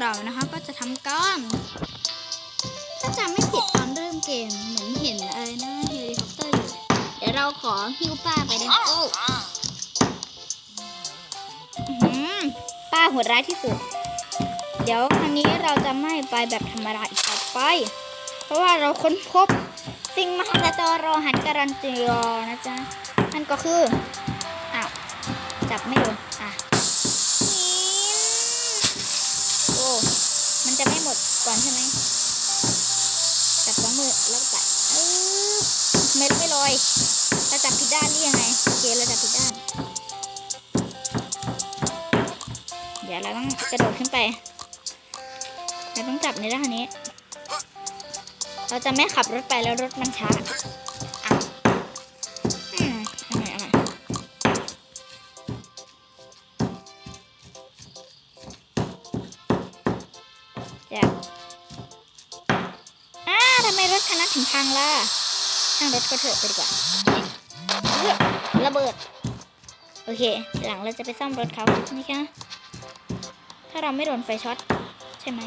เรานะคะก็จะทำการถ้าจำไม่ผิดตอนเริ่มเกมเหมือนเห็นอะไรนะเฮลิคอปเตอร์อยู่เดี๋ยวเราขอฮิ้วป้าไปได้ไหมโอ้อื้อหือป้าโหดร้ายที่สุด เดี๋ยวครั้งนี้เราจะไม่ไปแบบธรรมดาอีกต่อไป เพราะว่าเราค้นพบสิ่งมหัศจรรย์รอหันการันตีรอนะจ๊ะนั่นก็คืออ้าวจับไม่โดน แล้วจับเออไม่ไม่ลอยเราจับผิดด้านหรือยังไงโอเคเราจับผิดด้าน เดี๋ยวเราต้องกระโดดขึ้นไปเราต้องจับในด้านนี้ เราจะไม่ขับรถไปแล้วรถมันช้า ช่างรถก็เถอะไปดีกว่าเรือระเบิด โอเค หลังเราจะไปซ่อมรถเขานี่คะถ้าเราไม่โดนไฟช็อต ใช่ไหม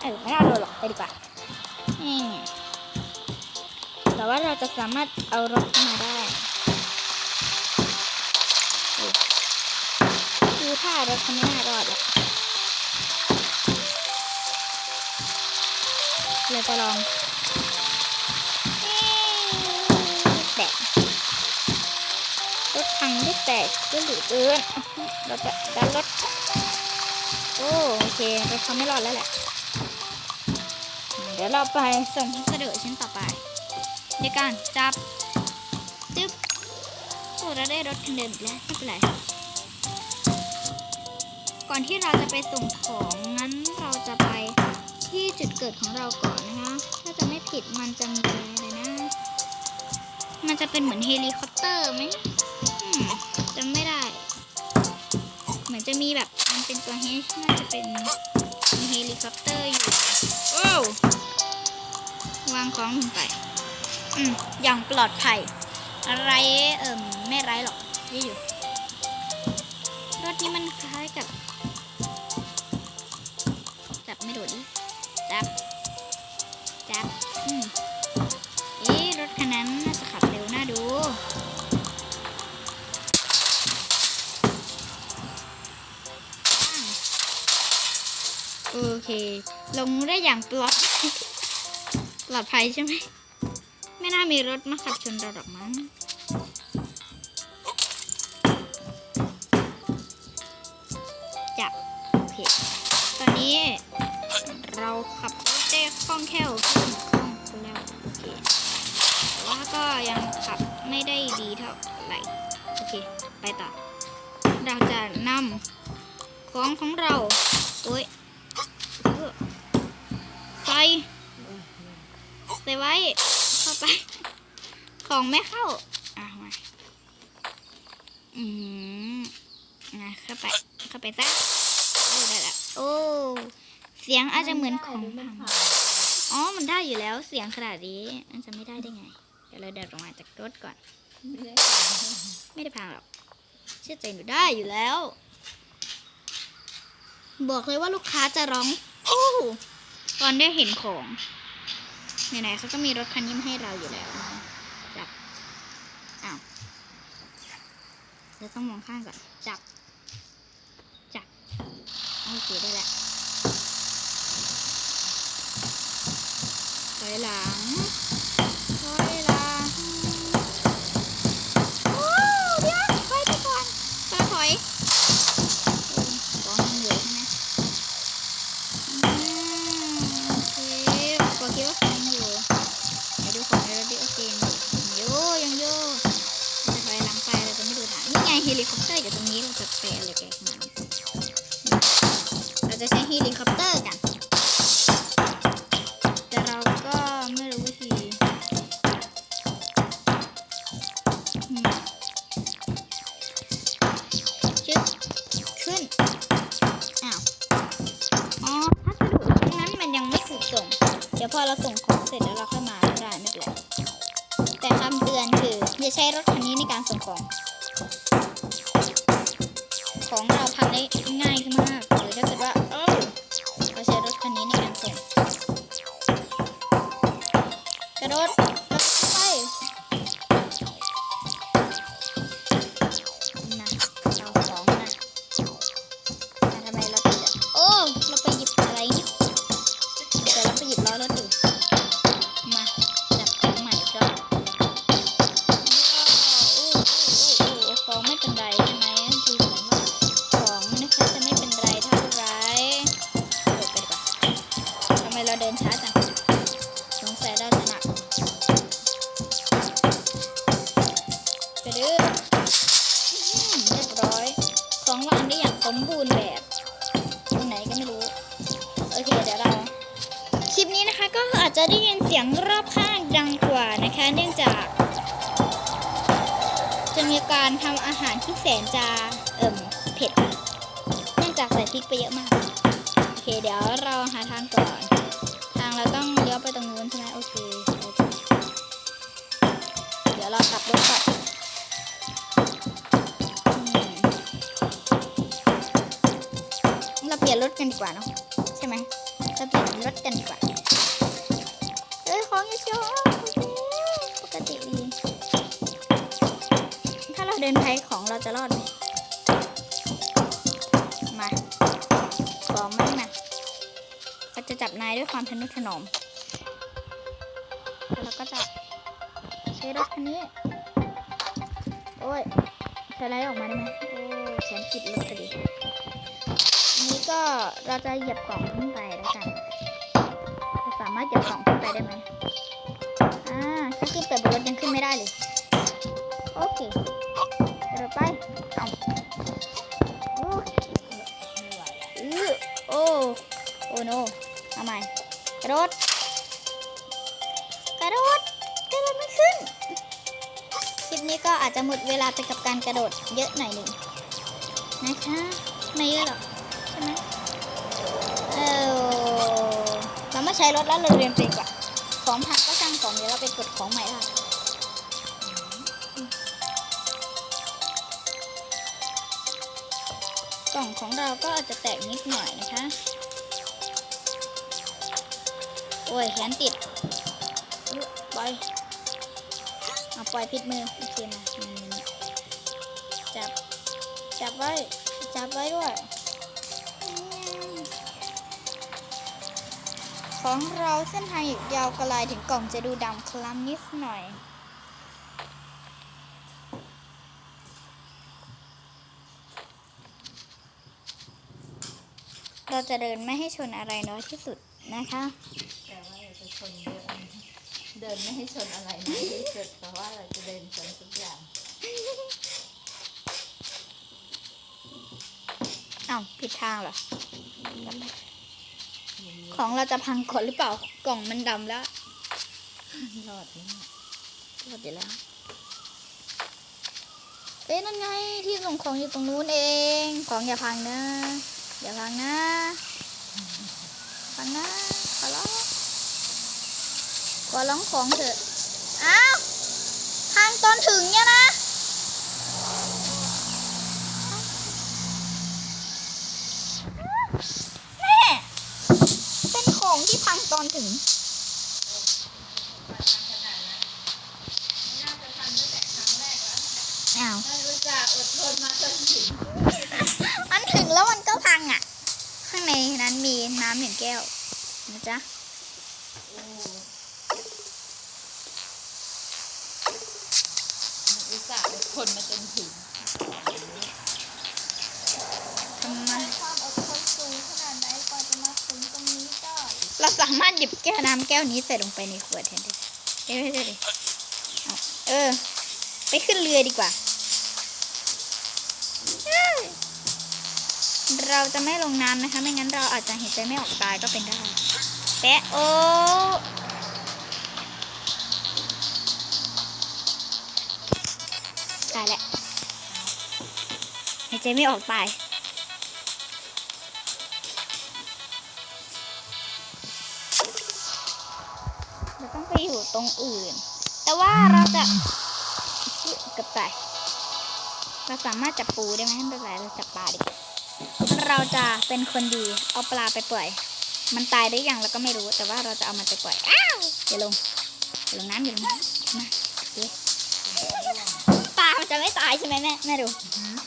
เออไม่น่าโดนหรอกไปดีกว่านี่แต่ว่าเราจะสามารถเอารถมาได้คือถ้ารถคันนี้น่ารอดอกเราจะลองแตะร ถังไม่แตกก็หรือเกินเราจะดันรถโอ้โอเครถเขาไม่รอดแล้วแหละ เดี๋ยวเราไปส่งพัสดุชิ้นต่อไปในการจับจึ๊บโอ้เราได้รถคันเดิมแล้วไม่เป็นไรก่อนที่เราจะไปส่งของงั้นเราจะไปที่จุดเกิดของเราก่อนนะคะถ้าจะไม่ผิดมันจะมีอะไรนะ มันจะเป็นเหมือนเฮลิคอปเตอร์ไหม จะมีแบบมันเป็นตัว H น่าจะเป็นมีเฮลิคอปเตอร์อยู่ โอ้ววางของลงไป อืมอย่างปลอดภัย อะไรเอิ่มไม่ร้ายหรอกนี่อยู่รถนี้มันคล้ายกับจับ เค ลงได้อย่างปลอดปลอดภัยใช่ไหม ไม่น่ามีรถมาขับชนเราหรอกมั้งจับโอเค ตอนนี้เราขับรถได้คล่องแคล่วขึ้นคล่องแล้วโอเคแต่ว่าก็ยังขับไม่ได้ดีเท่าไหร่โอเค ไปต่อ เราจะนำของของเราโอ้ย เข้าไป ของไม่เข้า อะมาอืมนะเข้าไป เข้าไปซะโอ้ได้ละโอ้ เสียงอาจจะเหมือนของพังอ๋อ มันได้อยู่แล้วเสียงขนาดนี้มันจะไม่ได้ได้ไง เดี๋ยวเราเดินลงมาจากรถก่อน ไม่ได้พังหรอก เชื่อใจหนูได้อยู่แล้ว บอกเลยว่าลูกค้าจะร้อง โอ้ตอนได้เห็นของ ไหนๆเขาก็มีรถคันนี้มาให้เราอยู่แล้วจับ อ้าวเราต้องมองข้างก่อน จับ จับ โอเคได้แล้วถอยหลัง สมบูรณ์แบบตรงไหนก็ไม่รู้ โอเคเดี๋ยวเรา คลิปนี้นะคะก็อาจจะได้ยินเสียงรอบข้างดังกว่านะคะ เนื่องจาก จะมีการทำอาหารที่แสนจะเอิ่มเผ็ด เนื่องจากใส่พริกไปเยอะมาก โอเคเดี๋ยวเราหาทางก่อน ทางเราต้องเลี้ยวไปตรงนู้ กันดีกว่าเนาะใช่ไหมจะเปลี่ยนรถกันดีกว่าเอ้ยของอย่าโชว์ปกติดีถ้าเราเดินไปของเราจะรอดไหมมาของมันมาเราจะจับนายด้วยความทนุถนอมแล้วก็จะใช้รถคันนี้ โอ้ยสไลด์ออกมาได้ไหมโอ้แขนติดรถพอดี นนี้ก็เราจะเหยียบกล่องขึ้นไปแล้วกันสามารถเก็บของขึ้นไปได้ไหมอ่าถ้าขึ้นไปบนรถยังขึ้นไม่ได้เลย โอเคเดี๋ยวไปเอาโอ้อื้อโอ้โอ้โนเอาใหม่กระโดดกระโดดกระโดดไม่ขึ้น คลิปนี้ก็อาจจะหมดเวลาไปกับการกระโดดเยอะหน่อยหนึ่งนะคะ ไม่เยอะหรอก ใช้รถแล้วเราเรียนไปดีกว่าของพังก็ช่างของเดี๋ยวเราไปกดของใหม่ได้กล่องของเราก็อาจจะแตกนิดหน่อยนะคะ โอ้ยแขนติดปล่อยเอาปล่อยผิดมือโอเคมาอืมจับ จับไว้ จับไว้ด้วย ของเราเส้นทางอีกยาวไกลถึงกล่องจะดูดำคล้ำนิดหน่อย เราจะเดินไม่ให้ชนอะไรน้อยที่สุดนะคะแต่ว่าเราจะชนเยอะนะเดินไม่ให้ชนอะไรนะที่สุดเพราะว่าเราจะเดินชนทุกอย่างอ้าวผิดทางเหรอ ของเราจะพังก่อนหรือเปล่า กล่องมันดำแล้วรอดไหมเนี่ยหมดอยู่แล้ว เอ๊ะนั่นไงที่ส่งของอยู่ตรงนู้นเอง ของอย่าพังนะ อย่าพังนะ พังนะขอร้องขอร้องของเถอะ อ้าว พังตอนถึงเนี่ยนะ แม่ เป็นของ ที่พังตอนถึงอ้าวถ้ารู้จักอดทนมาจนถึงมันถึงแล้วมันก็พังอะ ข้างในนั้นมีน้ำหนึ่งแก้วนะจ๊ะอุตส่าห์อดทนมาจนถึง ทำไม ความอดทนสูงขนาดไหนกว่าจะมาถึงตรงนี้ก็ เราสามารถหยิบแก้วน้ำแก้วนี้ใส่ลงไปในขวดแทนได้เอ้ยไม่ใช่ดิเอาเออ ไปขึ้นเรือดีกว่า เราจะไม่ลงน้ำนะคะ ไม่งั้นเราอาจจะหายใจไม่ออกตายก็เป็นได้แปะโอตายแล้วหายใจไม่ออกตาย ต้องไปอยู่ตรงอื่น แต่ว่าเราจะอุ๊ยเกับตายเราสามารถจับปูได้ไหมไม่เป็นไรเราจับปลาดีกว่าเราจะเป็นคนดีเอาปลาไปปล่อย มันตายหรือยังเราก็ไม่รู้ แต่ว่าเราจะเอามันไปปล่อยอ้าวอย่าลงโอเคลงน้ำอยู่ลงน้ำมาโอเคปลามันจะไม่ตายใช่ไหมแม่แม่ดู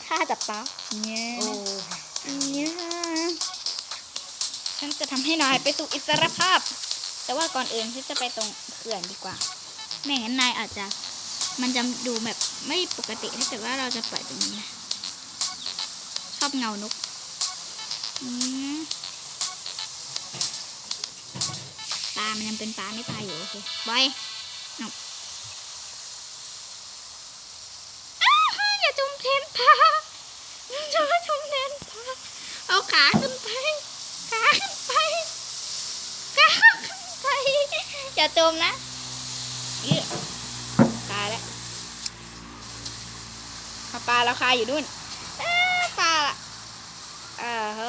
ถ้าจับปลาเนี่ยโอ้เนี่ยฉันจะทำให้นายไปสู่อิสรภาพ แต่ว่าก่อนอื่นฉันจะไปตรงเขื่อนดีกว่า ไม่งั้นนายอาจจะมันจะดูแบบไม่ปกติถ้าเกิดว่าเราจะปล่อยตรงนี้นะชอบเงานกปลา มันยังเป็นปลาไม่ตายอยู่โอเคบอยเอาอ้าวอย่าจมเทนปลาอย่าจมเทนปลาเอาขาขึ้นไป ขาขึ้นไป ขาขึ้นไป อย่าจมนะเอี้ยตายแล้วเอาปลาเราคาอยู่นู่นปลาล่ะเออโห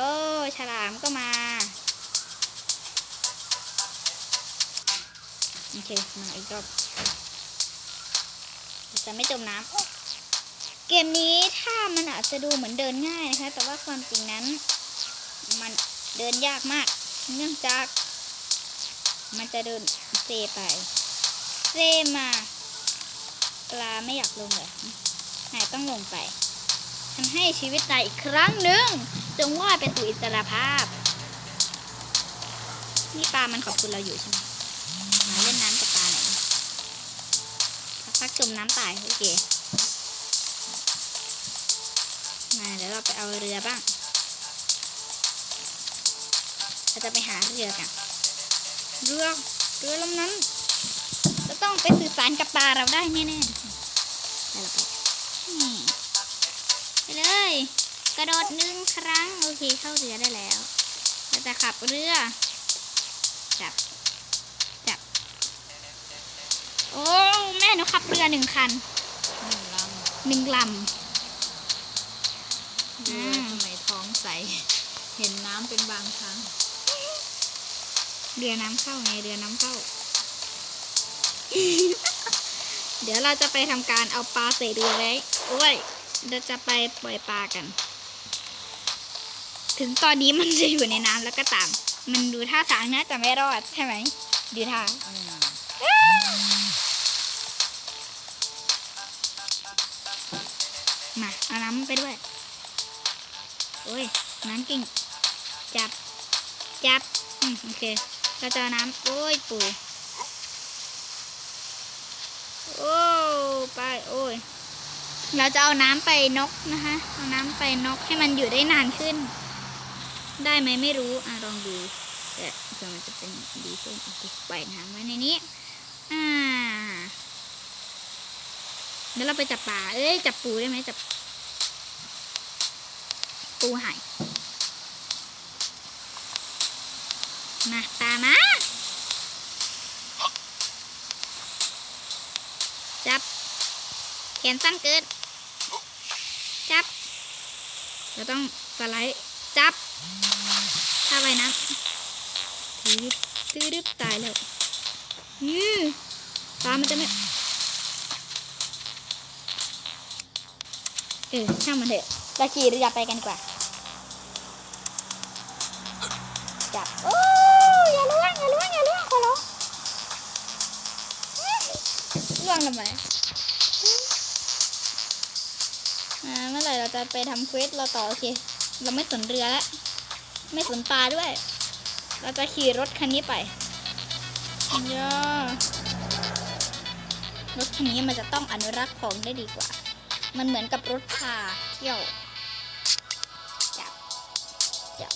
ฉลามก็มาโอเคมาอีกรอบจะไม่จมน้ำเกมนี้ถ้ามันอาจจะดูเหมือนเดินง่ายนะคะ แต่ว่าความจริงนั้น มันเดินยากมาก เนื่องจาก มันจะเดิน ซไปเซมา ปลาไม่อยากลงเลยนายต้องลงไปฉันให้ชีวิตนายอีกครั้งหนึ่งจงว่ายไปสู่อิสรภาพ นี่ปลามันขอบคุณเราอยู่ใช่ไหมมาเล่นน้ำกับปลาหน่อยพักจมน้ำตายโอเคมาเดี๋ยวเราไปเอาเรือบ้าง เราจะไปหาเรือกันเรือ เรือลำนั้นจะต้องไปสื่อสารกับปลาเราได้แน่ๆไปเราไปนี่ไปเลย กระโดดหนึ่งครั้ง โอเคเข้าเรือได้แล้วเราจะขับเรือ จับ จับ โอ้แม่หนูขับเรือหนึ่งคันหนึ่งลหนึ่งลำเรือทำไมท้องใส เห็นน้ำเป็นบางครั้ง เรือน้ำเข้าไงเรือน้ำเข้า เดี๋ยวเราจะไปทำการเอาปลาใส่เรือไว้โอ้ยเราจะไปปล่อยปลากัน ถึงตอนนี้มันจะอยู่ในน้ำแล้วก็ตาม มันดูท่าทางน่าจะไม่รอดใช่ไหมดูท่ามมาเอาน้ำไปด้วย โอ้ย น้ำกิ่ง จับ จับ อืม โอเค เราจะเอน้ำโอ้ยปูโอ้ไปโอ้ยเราจะเอาน้ำไปนกนะคะ เอาน้ำไปนกให้มันอยู่ได้นานขึ้น ได้ไหมไม่รู้อะลองดูแต่เผื่อมันจะเป็นดีขึ้นโอเคปล่อยน้ำไว้ในนี้อ่าเดี๋ยวเราไปจับปลาเอ้ยจับปูได้ไหมจับปูหาย มาตามาจับ แขนสั้นเกิน จับ เราต้องสไลด์ จับ ถ้าไว้นะตื้อตื้อดึบตายแล้วยื้อปลามันจะไม่ เออช่างมันเถอะเราขี่เรือไปกันดีกว่า จับ โอ้ ล่วงอย่าล่วงอย่าล่วงขอร้องล่วงทำไมอ่าเมื่อไหร่เราจะไปทำเควสเราต่อโอเค เราไม่สนเรือแล้วไม่สนปลาด้วย เราจะขี่รถคันนี้ไปย่ารถคันนี้มันจะต้องอนุรักษ์ของได้ดีกว่า มันเหมือนกับรถพาเที่ยวจับจับ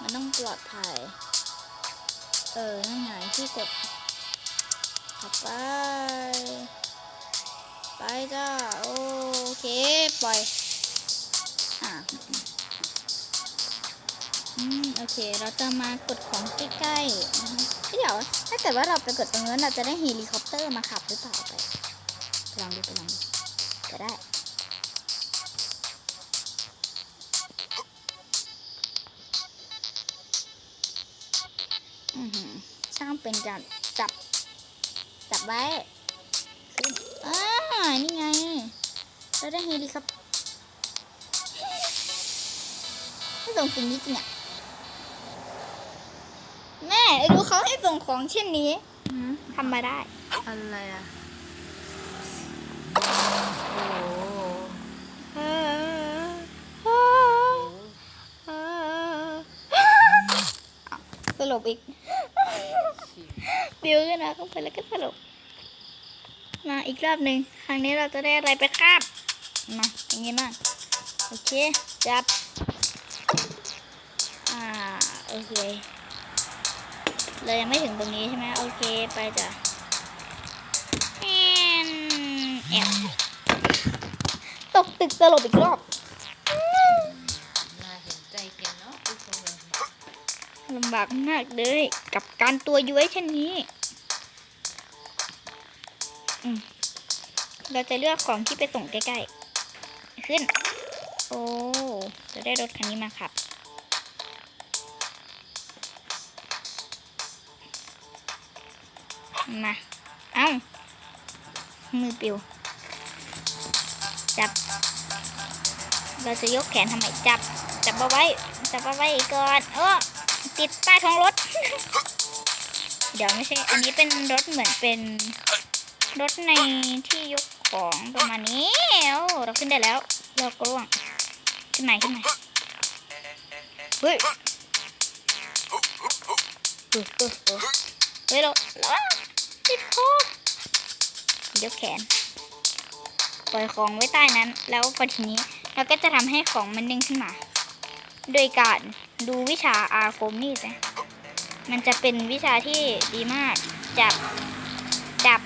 มันต้องปลอดภัย เออนั่นไงที่กดขับไป ไปจ้าโอเค ปล่อย อ่าอืมโอเค เราจะมากดของใกล้ๆนะคะเดี๋ยว ถ้าเกิดว่าเราไปกดตรงนั้นเราจะได้เฮลิคอปเตอร์มาขับหรือเปล่าไปไปลองดูไปลองดูก็ได้ ช่างเป็นการจับจับไว้ขึ้นอ่านี่ไงเราได้เฮลิคอปไม่ส่งสิ่งนี้จริงอะแม่ดูเขาให้ส่งของเช่นนี้หืมทำมาได้ อะไรอะโอ้โหสลบอีก บิวขึ้นมาเข้าไปแล้วก็สลบมาอีกรอบหนึ่งครั้งนี้เราจะได้อะไรไปคาบมาอย่างนี้บ้างโอเค จับ อ่า โอเค เลยยังไม่ถึงตรงนี้ใช่ไหมโอเค ไปจ้ะแอนแอบตกตึกสลบอีกรอบ ลำบากมากเลย กับการตัวย้วยเช่นนี้ เราจะเลือกของที่ไปส่งใกล้ๆ ขึ้น โอ้ จะได้รถคันนี้มาขับ มา เอ้า มือปิว จับ เราจะยกแขนทำไมจับ จับเอาไว้ จับเอาไว้ก่อน เออ ติดใต้ท้องรถ เดี๋ยวไม่ใช่ อันนี้เป็นรถเหมือนเป็นรถในที่ยกของประมาณนี้โอ้เราขึ้นได้แล้ว เรากล่วงขึ้นไหนขึ้นไหนเฮ้ยเฮ้ยเราเราติดคอยกแขนปล่อยของไว้ใต้นั้น แล้วพอทีนี้เราก็จะทำให้ของมันดึงขึ้นมา โดยการ ดูวิชาอาคมนี่นะมันจะเป็นวิชาที่ดีมาก จับ จับ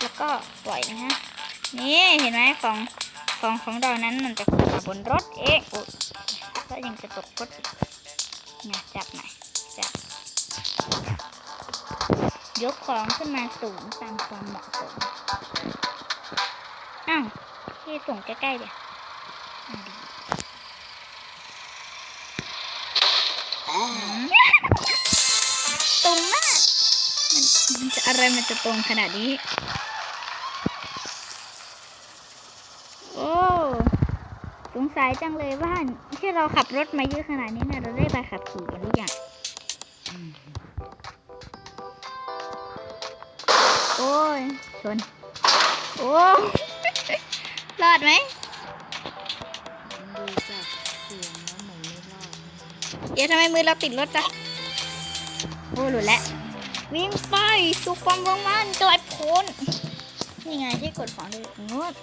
แล้วก็ปล่อยนะฮะ นี่เห็นไหมของของของเรานั้นมันจะขึ้นมาบนรถเองโอ้ก็ยังจะตกรถอีกเนี่ยจับหน่อยจับ ยกของขึ้นมาสูงตามความเหมาะสมอ้าว พี่ส่งใกล้ๆเดี๋ยวอะดีอืมตรงมากมันมันจะอะไรมันจะตรงขนาดนี้ โอ้ สงสัยจังเลยว่าที่เราขับรถมาเยอะขนาดนี้เนี่ยเราได้ใบขับขี่กันหรือยังโอ้ย ชน โอ้ รอดไหมดูจากเสียงแล้วเหมือนไม่รอดเดี๋ยวทำไมมือเราติดรถจ้ะโอ้หลุดแล้ววิ่งไปสู่ความว่างมันไกลโพ้นนี่ไงที่กดของเลยงด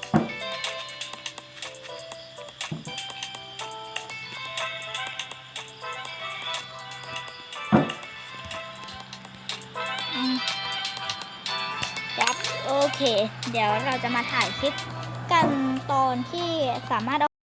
อืมจับโอเค เดี๋ยวเราจะมาถ่ายคลิปกัน ตอนที่สามารถ